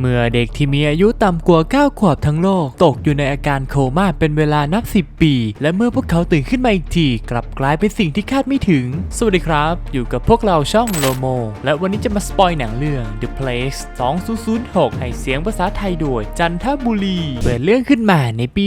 เมื่อเด็กที่มีอายุต่ำกว่า 9 ขวบทั้งโลก ตกอยู่ในอาการโคม่าเป็นเวลานับ 10 ปี และเมื่อพวกเขาตื่นขึ้นมาอีกที กลับกลายเป็นสิ่งที่คาดไม่ถึง สวัสดีครับ อยู่กับพวกเราช่องโลโม และวันนี้จะมาสปอยหนังเรื่อง The Place 2006 ให้เสียงภาษาไทยโดยจันทบุรี เปิดเรื่องขึ้นมาในปี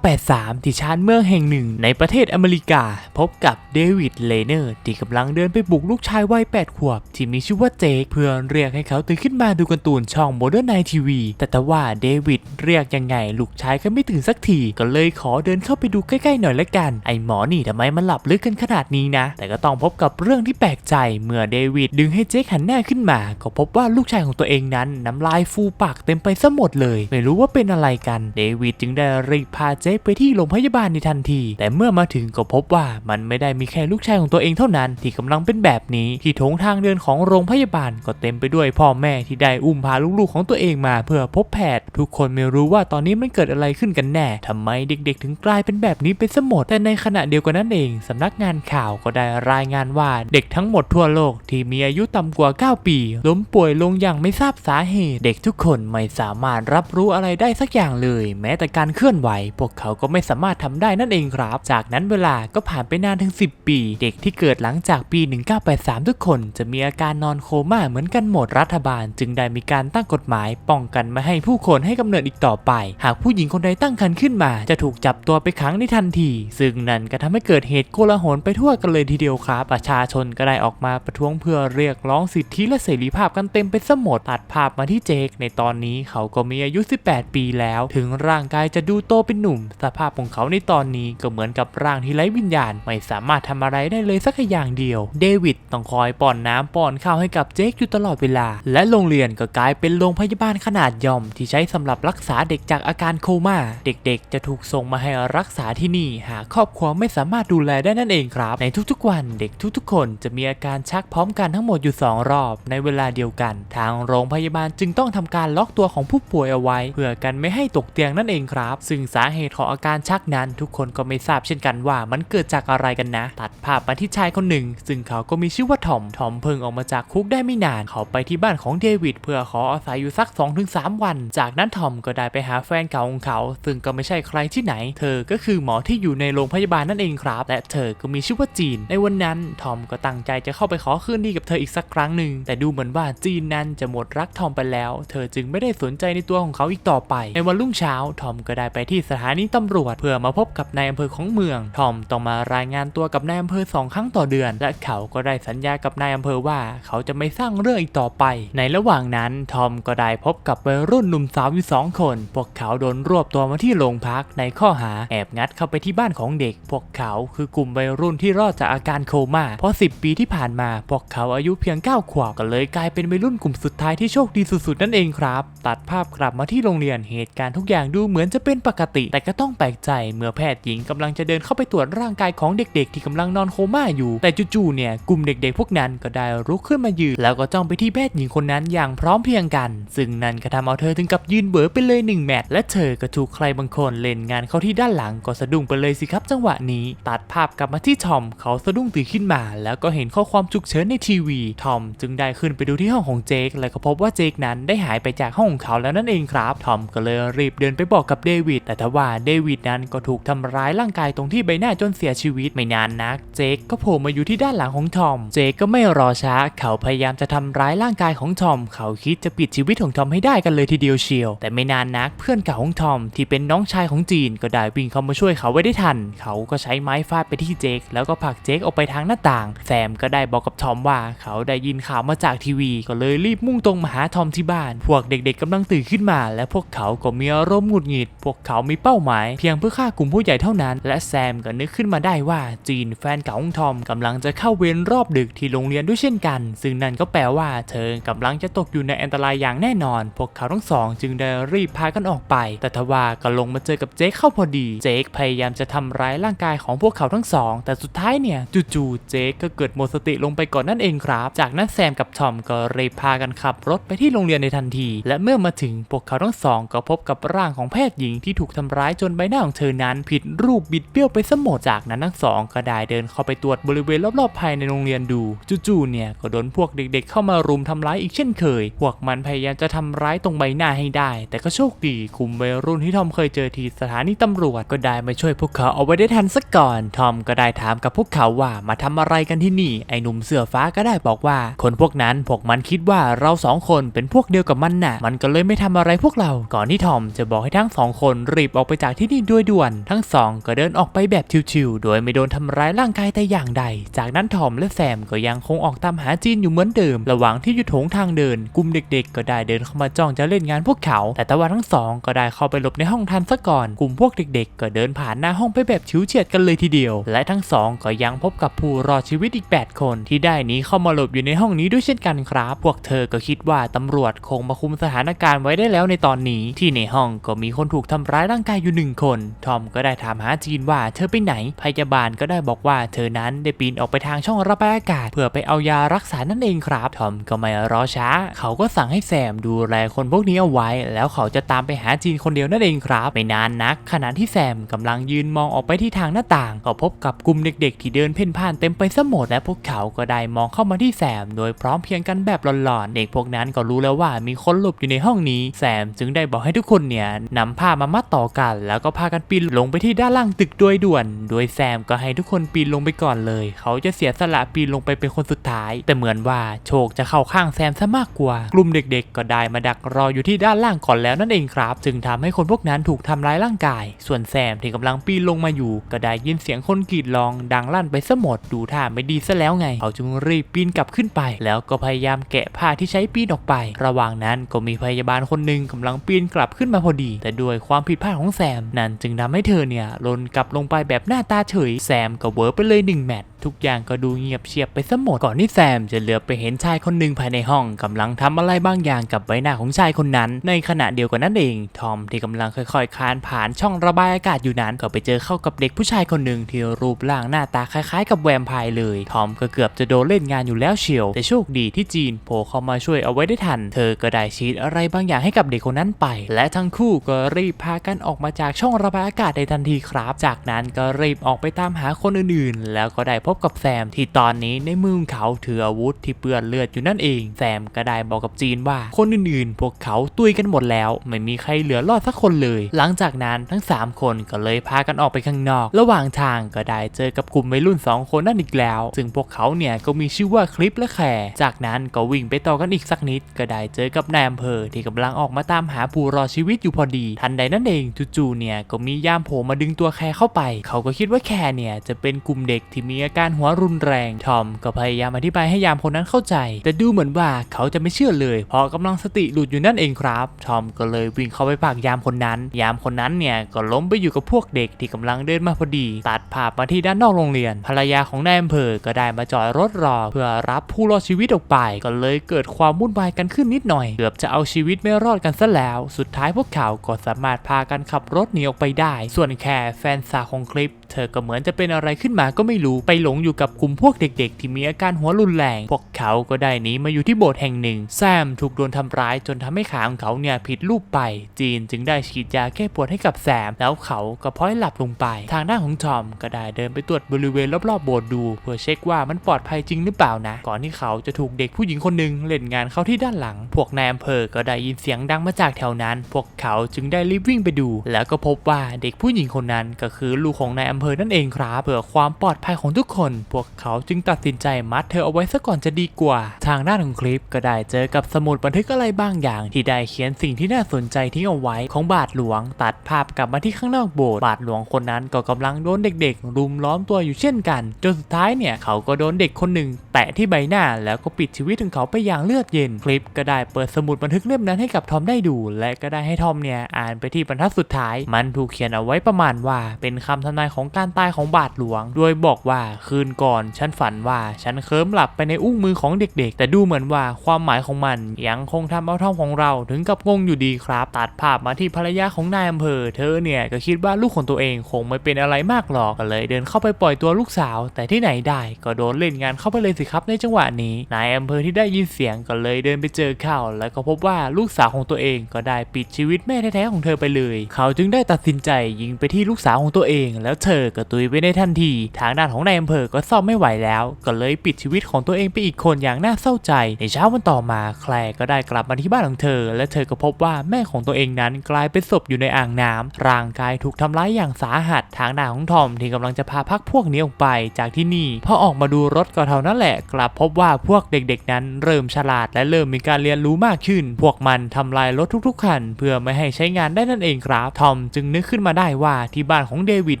1983 ที่ชานเมืองแห่งหนึ่ง ในประเทศอเมริกา พบกับเดวิดเลเนอร์ที่กำลังเดินไปบุกลูกชายวัย 8 ขวบ ที่มีชื่อว่าเจคเพื่อเรียกให้เขาตื่นขึ้นมาดูการ์ตูนช่องโมเดิร์นไนทีวี แต่แต่ว่าเดวิดเรียกยังไงลูกชายก็ไม่ตื่นสักที ก็เลยขอเดินเข้าไปดูใกล้ๆหน่อยละกัน ไอหมอนี่ทำไมมันหลับลึกกันขนาดนี้นะ แต่ก็ต้องพบกับเรื่องที่แปลกใจเมื่อเดวิดดึงให้เจคหันหน้าขึ้นมา ก็พบว่าลูกชายของตัวเองนั้นน้ำลายฟูปากเต็มไปซะหมดเลย ไม่รู้ว่าเป็นอะไรกัน เดวิดจึงได้รีบพาเจคไปที่โรงพยาบาลในทันที แต่เมื่อมาถึงก็พบว่ามันไม่ได้มีแค่ลูกชายของตัวเองเท่านั้นที่กำลังเป็นแบบนี้ที่โถงทางเดินของโรงพยาบาลก็เต็มไปด้วยพ่อแม่ที่ได้อุ้มพาลูกๆของตัวเองมาเพื่อพบแพทย์ ทุกคนไม่รู้ว่าตอนนี้มันเกิดอะไรขึ้นกันแน่ทำไมเด็กๆ ถึงกลายเป็นแบบนี้ไปซะหมดแต่ในขณะเดียวกันนั่นเองสำนักงานข่าวก็ได้รายงานว่าเด็กทั้งหมดทั่วโลกที่มีอายุต่ำกว่า 9 ปี ล้มป่วยลงอย่างไม่ทราบสาเหตุ เด็กทุกคนไม่สามารถรับรู้อะไรได้สักอย่างเลย แม้แต่การเคลื่อนไหว พวกเขาก็ไม่สามารถทำได้นั่นเองครับ จากนั้นเวลาก็ผ่านไปนานถึง 10 ปี เด็กที่เกิดหลังจากปี 1983 ทุกคน จะมีอาการนอนโคม่าเหมือนกันหมดรัฐบาล จึงได้มีการตั้งกฎหมายป้องกันไม่ให้ผู้คนให้กำเนิดอีกต่อไป หากผู้หญิงคนใดตั้งครรภ์ขึ้นมา จะถูกจับตัวไปขังในทันที ซึ่งนั่นก็ทำให้เกิดเหตุโกลาหลไปทั่วกันเลยทีเดียวครับ ประชาชนก็ได้ออกมาประท้วงเพื่อเรียกร้องสิทธิและเสรีภาพกันเต็มไปซะหมดตัดภาพมาที่เจค ในตอนนี้เขาก็มีอายุ 18 ปีแล้ว ถึงร่างกายจะดูโตเป็นหนุ่ม สภาพของเขาในตอนนี้ก็เหมือนกับร่างที่ไร้วิญญาณ ไม่สามารถทำอะไรได้เลยสักอย่างเดียว เดวิดต้องคอยป้อนน้ำป้อนข้าวให้กับเจคอยู่ตลอดเวลา และโรงเรียนก็กลายเป็นโรงพยาบาลบาลขนาดย่อมที่ใช้สำหรับรักษาเด็กจากอาการโคม่า เด็กๆ จะถูกส่งมาให้รักษาที่นี่ หากครอบครัวไม่สามารถดูแลได้นั่นเองครับ ในทุกๆวันเด็กทุกๆ คนจะมีอาการชักพร้อมกันทั้งหมดอยู่ 2 รอบ ในเวลาเดียวกัน ทางโรงพยาบาลจึงต้องทำการล็อกตัวของผู้ป่วยเอาไว้ เพื่อกันไม่ให้ตกเตียงนั่นเองครับ ซึ่งสาเหตุของอาการชักนั้นทุกคนก็ไม่ทราบเช่นกันว่ามันเกิดจากอะไรกันนะ ตัดภาพมาที่ชายคนหนึ่ง ซึ่งเขาก็มีชื่อว่าทอมทอมเพิ่งออกมาจากคุกได้ไม่นานเขาไปที่บ้านของเดวิดเพื่อขออาศัยอยู่สัก2-3 วัน จากนั้นทอมก็ได้ไปหาแฟนเก่าของเขา ซึ่งก็ไม่ใช่ใครที่ไหน เธอก็คือหมอที่อยู่ในโรงพยาบาลนั่นเองครับ และเธอก็มีชื่อว่าจีน ในวันนั้นทอมก็ตั้งใจจะเข้าไปขอคืนดีกับเธออีกสักครั้งหนึ่ง แต่ดูเหมือนว่าจีนนั้นจะหมดรักทอมไปแล้ว เธอจึงไม่ได้สนใจในตัวของเขาอีกต่อไป ในวันรุ่งเช้าทอมก็ได้ไปที่สถานีตำรวจ เพื่อมาพบกับนายอำเภอของเมือง ทอมต้องมารายงานตัวกับนายอำเภอสองครั้งต่อเดือน และเขาก็ได้สัญญากับนายอำเภอว่า เขาจะไม่สร้างเรื่องอีกต่อไป ในระหว่างนั้นทอมก็ได้พบกับวัยรุ่นหนุ่มสาวอยู่สองคน พวกเขาโดนรวบตัวมาที่โรงพักในข้อหาแอบงัดเข้าไปที่บ้านของเด็ก พวกเขาคือกลุ่มวัยรุ่นที่รอดจากอาการโคม่า เพราะ 10 ปีที่ผ่านมา พวกเขาอายุเพียง 9 ขวบก็เลยกลายเป็นวัยรุ่นกลุ่มสุดท้ายที่โชคดีสุดๆนั่นเองครับ ตัดภาพกลับมาที่โรงเรียนเหตุการณ์ทุกอย่างดูเหมือนจะเป็นปกติ แต่ก็ต้องแปลกใจเมื่อแพทย์หญิงกำลังจะเดินเข้าไปตรวจร่างกายของเด็กๆ ที่กำลังนอนโคม่าอยู่ แต่จู่ๆเนี่ยกลุ่มเด็กๆ พวกนั้นก็ได้ลุกขึ้นมายืนแล้วก็จ้องไปที่แพทย์หญิงคนนั้นอย่างพร้อมเพรียงกัน ซึ่งนั่นก็ทำเอาเธอถึงกับยืนเบ๋อไปเลยหนึ่งแมตช์และเธอก็ถูกใครบางคนเล่นงานเข้าที่ด้านหลังก็สะดุ้งไปเลยสิครับจังหวะนี้ ตัดภาพกลับมาที่ทอมเขาสะดุ้งตื่นขึ้นมา แล้วก็เห็นข้อความฉุกเฉินในทีวีทอมจึงได้ขึ้นไปดูที่ห้องของเจคและก็พบว่าเจคนั้นได้หายไปจากห้องของเขาแล้วนั่นเองครับทอมก็เลยรีบเดินไปบอกกับเดวิดแต่ทว่าเดวิดนั้นก็ถูกทำร้ายร่างกายตรงที่ใบหน้าจนเสียชีวิตไม่นานนัก เจคก็โผล่มาอยู่ที่ด้านหลังของทอม เจคก็ไม่รอช้า เขาพยายามจะทำร้ายร่างกายของทอม เขาคิดจะปิดชีวิตของทอมให้ได้กันเลยทีเดียวเชียว แต่ไม่นานนักเพื่อนเก่าของทอมที่เป็นน้องชายของจีนก็ได้วิ่งเข้ามาช่วยเขาไว้ได้ทัน เขาก็ใช้ไม้ฟาดไปที่เจคแล้วก็ผลักเจคออกไปทางหน้าต่าง แซมก็ได้บอกกับทอมว่าเขาได้ยินข่าวมาจากทีวี ก็เลยรีบมุ่งตรงมาหาทอมที่บ้าน พวกเด็กๆกำลังตื่นขึ้นมา และพวกเขาก็มีอารมณ์หงุดหงิด พวกเขามีเป้าหมาย เพียงเพื่อฆ่ากลุ่มผู้ใหญ่เท่านั้น และแซมก็นึกขึ้นมาได้ว่าจีนแฟนเก่าของทอมกำลังจะเข้าเวรรอบดึกที่โรงเรียนด้วยเช่นกัน ซึ่งนั่นก็แปลว่า เธอกำลังจะตกอยู่ในอันตรายอย่างแน่นอนพวกเขาทั้งสอง จึงได้รีบพากันออกไป แต่ทว่าก็ลงมาเจอกับเจคเข้าพอดี เจคพยายามจะทำร้ายร่างกายของพวกเขาทั้งสอง แต่สุดท้ายเนี่ยจู่ๆเจคก็เกิดหมดสติลงไปก่อนนั่นเองครับ จากนั้นแซมกับทอมก็รีบพากันขับรถไปที่โรงเรียนในทันที และเมื่อมาถึงพวกเขาทั้งสอง ก็พบกับร่างของแพทย์หญิงที่ถูกทำร้ายจนใบหน้าของเธอนั้น ผิดรูปบิดเบี้ยวไปซะหมดจากนั้นทั้งสองก็ได้เดินเข้าไปตรวจบริเวณรอบๆภายในโรงเรียนดูจู่ๆเนี่ยก็โดนพวกเด็กๆ เข้ามารุมทำร้ายอีกเช่นเคย พวกมันพยายามจะททำร้ายตรงใบหน้าให้ได้ แต่ก็โชคดีกลุ่มวัยรุ่นที่ทอมเคยเจอที่สถานีตำรวจก็ได้มาช่วยพวกเขาเอาไว้ได้ทันสักก่อนทอมก็ได้ถามกับพวกเขาว่ามาทำอะไรกันที่นี่ ไอ้หนุ่มเสื้อฟ้าก็ได้บอกว่า คนพวกนั้นพวกมันคิดว่าเราสองคนเป็นพวกเดียวกับมันน่ะ มันก็เลยไม่ทำอะไรพวกเรา ก่อนที่ทอมจะบอกให้ทั้งสองคนรีบออกไปจากที่นี่ด้วยด่วน ทั้งสองก็เดินออกไปแบบชิวๆโดยไม่โดนทำร้ายร่างกายแต่อย่างใด จากนั้นทอมและแซมก็ยังคงออกตามหาจีนอยู่เหมือนเดิม ระหว่างที่อยู่โถงทางเดินกลุ่มเด็ก ๆ ก็ได้เดินเข้ามาจ้องจะเล่นงานพวกเขา แต่ตะวันทั้งสองก็ได้เข้าไปหลบในห้องทันซะก่อน กลุ่มพวกเด็กๆ ก็เดินผ่านหน้าห้องไปแบบฉิวเฉียดกันเลยทีเดียว และทั้งสองก็ยังพบกับผู้รอดชีวิตอีก 8 คน ที่ได้หนีเข้ามาหลบอยู่ในห้องนี้ด้วยเช่นกันครับ พวกเธอก็คิดว่าตำรวจคงมาคุมสถานการณ์ไว้ได้แล้วในตอนนี้ ที่ในห้องก็มีคนถูกทำร้ายร่างกายอยู่หนึ่งคน ทอมก็ได้ถามหาจีนว่าเธอไปไหน พยาบาลก็ได้บอกว่าเธอนั้นได้ปีนออกไปทางช่องระบายอากาศ เพื่อไปเอายารักษานั่นเองครับ ทอมก็ไม่รอช้า เขาก็สั่งให้แซมดููแลคนพวกนี้เอาไว้ แล้วเขาจะตามไปหาจีนคนเดียวนั่นเองครับไม่นานนัก ขณะที่แซมกำลังยืนมองออกไปที่ทางหน้าต่างก็พบกับกลุ่มเด็กๆ ที่เดินเพ่นพ่านเต็มไปซะหมดและพวกเขาก็ได้มองเข้ามาที่แซม โดยพร้อมเพรียงกันแบบหลอนๆเด็กพวกนั้นก็รู้แล้วว่ามีคนหลบอยู่ในห้องนี้แซมจึงได้บอกให้ทุกคนเนี่ยนำผ้ามามัดต่อกัน แล้วก็พากันปีนลงไปที่ด้านล่างตึกโดยด่วน โดยแซมก็ให้ทุกคนปีนลงไปก่อนเลย เขาจะเสียสละปีนลงไปเป็นคนสุดท้าย แต่เหมือนว่าโชคจะเข้าข้างแซมซะมากกว่า กลุ่มเด็กๆ ก็ได้มาดักรออยู่ที่ด้านล่างก่อนแล้วนั่นเองครับจึงทำให้คนพวกนั้นถูกทำร้ายร่างกาย ส่วนแซมที่กำลังปีนลงมาอยู่ ก็ได้ยินเสียงคนกรีดร้อง ดังลั่นไปซะหมดดูท่าไม่ดีซะแล้วไง เขาจึงรีบปีนกลับขึ้นไป แล้วก็พยายามแกะผ้าที่ใช้ปีนออกไป ระหว่างนั้นก็มีพยาบาลคนหนึ่งกำลังปีนกลับขึ้นมาพอดี แต่ด้วยความผิดพลาดของแซม นั่นจึงทำให้เธอเนี่ยล่นกลับลงไปแบบหน้าตาเฉยแซมก็เวิร์ไปเลยหนึ่งแมตช์ทุกอย่างก็ดูเงียบเชียบไปซะหมดก่อนที่แซมจะเหลือไปเห็นชายคนหนึ่งภายในห้องกำลังทำอะไรบางอย่างกับใบหน้าของชายคนนั้น ในขณะเดียวกันนั่นเอง ทอมที่กำลังค่อยๆคลานผ่านช่องระบายอากาศอยู่นั้นก็ไปเจอเข้ากับเด็กผู้ชายคนหนึ่งที่รูปร่างหน้าตาคล้ายๆ กับแวมไพร์เลย ทอมก็เกือบจะโดนเล่นงานอยู่แล้วเชียว แต่โชคดีที่จีนโผล่เข้ามาช่วยเอาไว้ได้ทัน เธอก็ได้ฉีดอะไรบางอย่างให้กับเด็กคนนั้นไป และทั้งคู่ก็รีบพากันออกมาจากช่องระบายอากาศในทันทีครับ จากนั้นก็รีบออกไปตามหาคนอื่นๆ แล้วก็ได้พพบกับแซมที่ตอนนี้ในมือของเขาถืออาวุธที่เปื้อนเลือดอยู่นั่นเอง แซมก็ได้บอกกับจีนว่า คนอื่นๆ พวกเขาตุยกันหมดแล้ว ไม่มีใครเหลือรอดสักคนเลย หลังจากนั้นทั้ง 3 คนก็เลยพากันออกไปข้างนอก ระหว่างทางก็ได้เจอกับกลุ่มวัยรุ่น 2 คนนั่นอีกแล้ว ซึ่งพวกเขาเนี่ยก็มีชื่อว่าคลิปและแคร์จากนั้นก็วิ่งไปต่อกันอีกสักนิด ก็ได้เจอกับนายอำเภอที่กำลังออกมาตามหาผู้รอชีวิตอยู่พอดี ทันใดนั่นเองจู่ๆเนี่ยก็มียามโผล่มาดึงตัวแคร์เข้าไป เขาก็คิดว่าแคร์เนี่ยจะเป็นกลุ่มเด็กที่มีอาการการหัวรุนแรงทอมก็พยายามอธิบายให้ยามคนนั้นเข้าใจ แต่ดูเหมือนว่าเขาจะไม่เชื่อเลย เพราะกำลังสติหลุดอยู่นั่นเองครับทอมก็เลยวิ่งเข้าไปผลักยามคนนั้น ยามคนนั้นเนี่ยก็ล้มไปอยู่กับพวกเด็กที่กำลังเดินมาพอดี ตัดภาพมาที่ด้านนอกโรงเรียน ภรรยาของนายอำเภอก็ได้มาจอดรถรอ เพื่อรับผู้รอดชีวิตออกไป ก็เลยเกิดความวุ่นวายกันขึ้นนิดหน่อย เกือบจะเอาชีวิตไม่รอดกันซะแล้ว สุดท้ายพวกเขาก็สามารถพากันขับรถหนีออกไปได้ ส่วนแคร์แฟนสาวของคลิป เธอก็เหมือนจะเป็นอะไรขึ้นมาก็ไม่รู้ไปหลงอยู่กับกลุ่มพวกเด็กๆ ที่มีอาการหัวรุนแรง พวกเขาก็ได้หนีมาอยู่ที่โบสถ์แห่งหนึ่ง แซมถูกโดนทำร้ายจนทำให้ขาของเขาเนี่ยผิดรูปไป จีนจึงได้ฉีดยาแก้ปวดให้กับแซม แล้วเขาก็พลอยหลับลงไป ทางด้านของทอมก็ได้เดินไปตรวจบริเวณรอบๆโบสถ์ดู เพื่อเช็คว่ามันปลอดภัยจริงหรือเปล่านะ ก่อนที่เขาจะถูกเด็กผู้หญิงคนหนึ่งเล่นงานเขาที่ด้านหลัง พวกนายอำเภอก็ได้ยินเสียงดังมาจากแถวนั้น พวกเขาจึงได้รีบวิ่งไปดู แล้วก็พบว่าเด็กผู้หญิงคนนั้นก็คือลูกของนายอำเภอนั่นเองครับเพื่อความปลอดภัยของทุกคน พวกเขาจึงตัดสินใจมัดเธอเอาไว้ซะก่อนจะดีกว่า ทางด้านของคลิปก็ได้เจอกับสมุดบันทึกอะไรบางอย่าง ที่ได้เขียนสิ่งที่น่าสนใจทิ้งเอาไว้ของบาทหลวง ตัดภาพกลับมาที่ข้างนอกโบสถ์บาทหลวงคนนั้นก็กำลังโดนเด็กๆ รุมล้อมตัวอยู่เช่นกัน จนสุดท้ายเนี่ยเขาก็โดนเด็กคนหนึ่งแตะที่ใบหน้าแล้วก็ปิดชีวิตของเขาไปอย่างเลือดเย็น คลิปก็ได้เปิดสมุดบันทึกเล่มนั้นให้กับทอมได้ดู และก็ได้ให้ทอมเนี่ยอ่านไปที่บรรทัดสุดท้าย มันถูกเขียนเอาไว้ประมาณว่า เป็นคำทำนายของการตายของบาทหลวง โดยบอกว่าคืนก่อน ฉันฝันว่าฉันเคลิ้มหลับไปในอุ้งมือของเด็กๆ แต่ดูเหมือนว่าความหมายของมันยังคงทำเอาทอมของเราถึงกับงงอยู่ดีครับ ตัดภาพมาที่ภรรยาของนายอำเภอ เธอเนี่ยก็คิดว่าลูกของตัวเองคงไม่เป็นอะไรมากหรอกก็เลย เดินเข้าไปปล่อยตัวลูกสาว แต่ที่ไหนได้ก็โดนเล่นงานเข้าไปเลยสิครับในจังหวะนี้ นายอำเภอที่ได้ยินเสียงก็เลยเดินไปเจอเข้าแล้วก็พบว่าลูกสาวของตัวเองก็ได้ปิดชีวิตแม่แท้ๆของเธอไปเลย เขาจึงได้ตัดสินใจยิงไปที่ลูกสาวของตัวเอง แล้วเธอก็ตุยไปในทันที ทางด้านของนายอำเภออก็ซ่อมไม่ไหวแล้ว ก็เลยปิดชีวิตของตัวเองไปอีกคนอย่างน่าเศร้าใจ ในเช้าวันต่อมาแคลร์ก็ได้กลับมาที่บ้านของเธอ และเธอก็พบว่าแม่ของตัวเองนั้นกลายเป็นศพอยู่ในอ่างน้ำร่างกายถูกทำร้ายอย่างสาหัส ทางด่าของทอมที่กำลังจะพาพักพวกนี้ออกไปจากที่นี่พอออกมาดูรถก็เท่านั้นแหละ กลับพบว่าพวกเด็กๆ นั้นเริ่มฉลาดและเริ่มมีการเรียนรู้มากขึ้น พวกมันทำลายรถทุกๆคัน เพื่อไม่ให้ใช้งานได้นั่นเองครับทอมจึงนึกขึ้นมาได้ว่าที่บ้านของเดวิด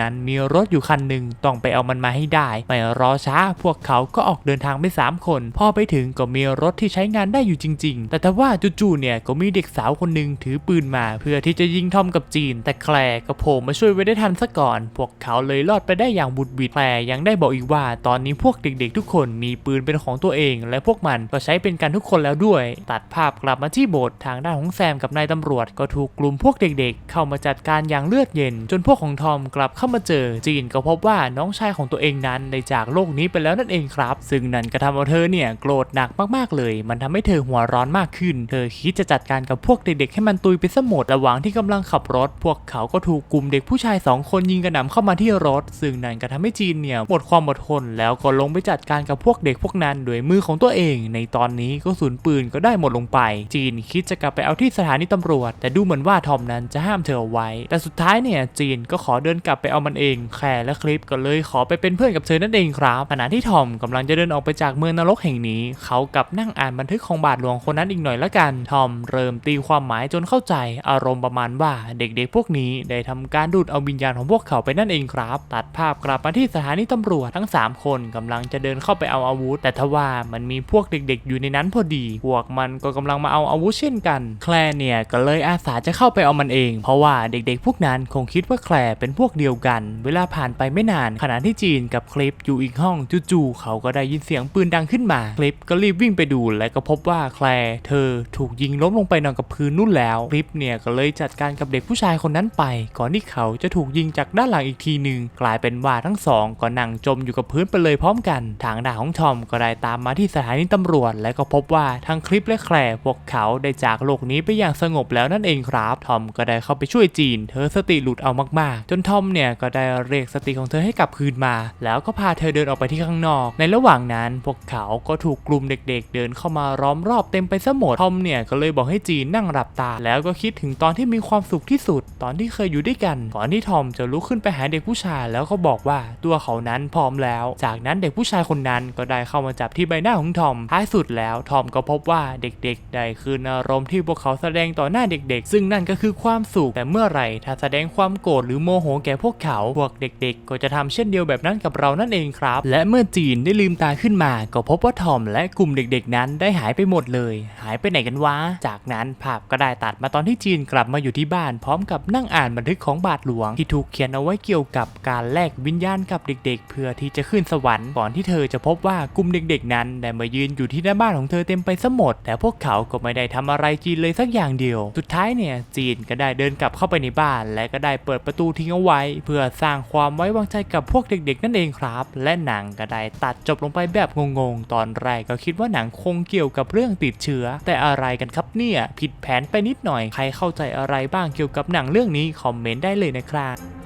นั้นมีรถอยู่คันหนึ่งต้องไปเอามันมาให้ได้ไม่รอช้าพวกเขาก็ออกเดินทางไป 3 คน พอไปถึงก็มีรถที่ใช้งานได้อยู่จริง ๆ แต่ทว่าจู่ๆเนี่ยก็มีเด็กสาวคนหนึ่งถือปืนมา เพื่อที่จะยิงทอมกับจีน แต่แคลร์ก็โผล่มาช่วยไว้ได้ทันซะก่อน พวกเขาเลยรอดไปได้อย่างบุดบิดแคลร์ยังได้บอกอีกว่า ตอนนี้พวกเด็กๆ ทุกคนมีปืนเป็นของตัวเอง และพวกมันก็ใช้เป็นกันทุกคนแล้วด้วย ตัดภาพกลับมาที่โบสถ์ทางด้านของแซมกับนายตำรวจก็ถูกกลุ่มพวกเด็กๆ เข้ามาจัดการอย่างเลือดเย็น จนพวกของทอมกลับเข้ามาเจอ จีนก็พบว่าน้องชายของตัวเองนั้นได้จากโลกนี้ไปแล้วนั่นเองครับ ซึ่งนั่นก็ทำเอาเธอเนี่ยโกรธหนักมากๆเลย มันทำให้เธอหัวร้อนมากขึ้น เธอคิดจะจัดการกับพวกเด็กๆ ให้มันตุยไปซะหมดระหว่างที่กำลังขับรถ พวกเขาก็ถูกกลุ่มเด็กผู้ชายสองคนยิงกระหน่ำเข้ามาที่รถ ซึ่งนั่นก็ทำให้จีนเนี่ยหมดความอดทนแล้วก็ลงไปจัดการกับพวกเด็กพวกนั้นด้วยมือของตัวเอง ในตอนนี้ก็สูญปืนก็ได้หมดลงไป จีนคิดจะกลับไปเอาที่สถานีตำรวจ แต่ดูเหมือนว่าทอมนั้นจะห้ามเธอเอาไว้ แต่สุดท้ายเนี่ยจีนก็ขอเดินกลับไปเอามันเองแคร์และคลิปก็เลยขอไปเป็นเพื่อนกับเธอนั่นเองครับขณะที่ทอมกำลังจะเดินออกไปจากเมืองนรกแห่งนี้ เขากับนั่งอ่านบันทึกของบาทหลวงคนนั้นอีกหน่อยละกันทอมเริ่มตีความหมายจนเข้าใจอารมณ์ประมาณว่าเด็กๆ พวกนี้ได้ทำการดูดเอาวิญญาณของพวกเขาไปนั่นเองครับ ตัดภาพกลับมาที่สถานีตำรวจทั้ง 3 คนกำลังจะเดินเข้าไปเอาอาวุธ แต่ทว่ามันมีพวกเด็กๆ อยู่ในนั้นพอดี พวกมันก็กำลังมาเอาอาวุธเช่นกัน แคลเนี่ยก็เลยอาสาจะเข้าไปเอามันเอง เพราะว่าเด็กๆ พวกนั้นคงคิดว่าแคลเป็นพวกเดียวกัน เวลาผ่านไปไม่นานขณะที่จีนกับคลิปอยู่อีกห้องจู่ๆเขาก็ได้ยินเสียงปืนดังขึ้นมา คลิปก็รีบวิ่งไปดูและก็พบว่าแคลร์เธอถูกยิงล้มลงไปนอนกับพื้นนู่นแล้วคลิปเนี่ยก็เลยจัดการกับเด็กผู้ชายคนนั้นไป ก่อนที่เขาจะถูกยิงจากด้านหลังอีกทีหนึ่งกลายเป็นว่าทั้งสองก็นั่งจมอยู่กับพื้นไปเลยพร้อมกันทางด่าของทอมก็ได้ตามมาที่สถานีตำรวจ และก็พบว่าทั้งคลิปและแคลร์พวกเขาได้จากโลกนี้ไปอย่างสงบแล้วนั่นเองครับทอมก็ได้เข้าไปช่วยจีน เธอสติหลุดเอามากๆ จนทอมเนี่ยก็ได้เรียกสติของเธอให้กลับคืนมา แล้วก็พาเธอเดินออกไปที่ข้างนอก ในระหว่างนั้นพวกเขาก็ถูกกลุ่มเด็ก ๆ เดินเข้ามาล้อมรอบเต็มไปซะหมดทอมเนี่ยก็เลยบอกให้จีนนั่งหลับตา แล้วก็คิดถึงตอนที่มีความสุขที่สุดตอนที่เคยอยู่ด้วยกัน ก่อนที่ทอมจะลุกขึ้นไปหาเด็กผู้ชาย แล้วก็บอกว่าตัวเขานั้นพร้อมแล้ว จากนั้นเด็กผู้ชายคนนั้นก็ได้เข้ามาจับที่ใบหน้าของทอมท้ายสุดแล้วทอมก็พบว่าเด็กๆได้คืนอารมณ์ที่พวกเขาแสดงต่อหน้าเด็ก ๆ ซึ่งนั่นก็คือความสุขแต่เมื่อไหร่ถ้าแสดงความโกรธหรือโมโหแก่พวกเขาพวกเด็ก ๆ ก็จะทำเช่นเดียวแบบนั้นกับเรานั่นเองครับ และเมื่อจีนได้ลืมตาขึ้นมา ก็พบว่าทอมและกลุ่มเด็กๆ นั้นได้หายไปหมดเลย หายไปไหนกันวะ จากนั้นภาพก็ได้ตัดมาตอนที่จีนกลับมาอยู่ที่บ้าน พร้อมกับนั่งอ่านบันทึกของบาทหลวง ที่ถูกเขียนเอาไว้เกี่ยวกับการแลกวิญญาณกับเด็ก ๆ เพื่อที่จะขึ้นสวรรค์ก่อนที่เธอจะพบว่ากลุ่มเด็กๆ นั้นได้มายืนอยู่ที่หน้าบ้านของเธอเต็มไปซะหมด แต่พวกเขาก็ไม่ได้ทำอะไรจีนเลยสักอย่างเดียว สุดท้ายเนี่ยจีนก็ได้เดินกลับเข้าไปในบ้าน และก็ได้เปิดประตูทิ้งเอาไว้ เพื่อสร้างความไว้วางใจกับพวกเด็ก ๆ นั่นเองครับ และหนังก็ได้ตัดจบลงไปแบบงงๆ ตอนแรกก็คิดว่าหนังคงเกี่ยวกับเรื่องติดเชื้อ แต่อะไรกันครับเนี่ย ผิดแผนไปนิดหน่อย ใครเข้าใจอะไรบ้างเกี่ยวกับหนังเรื่องนี้ คอมเมนต์ได้เลยนะครับ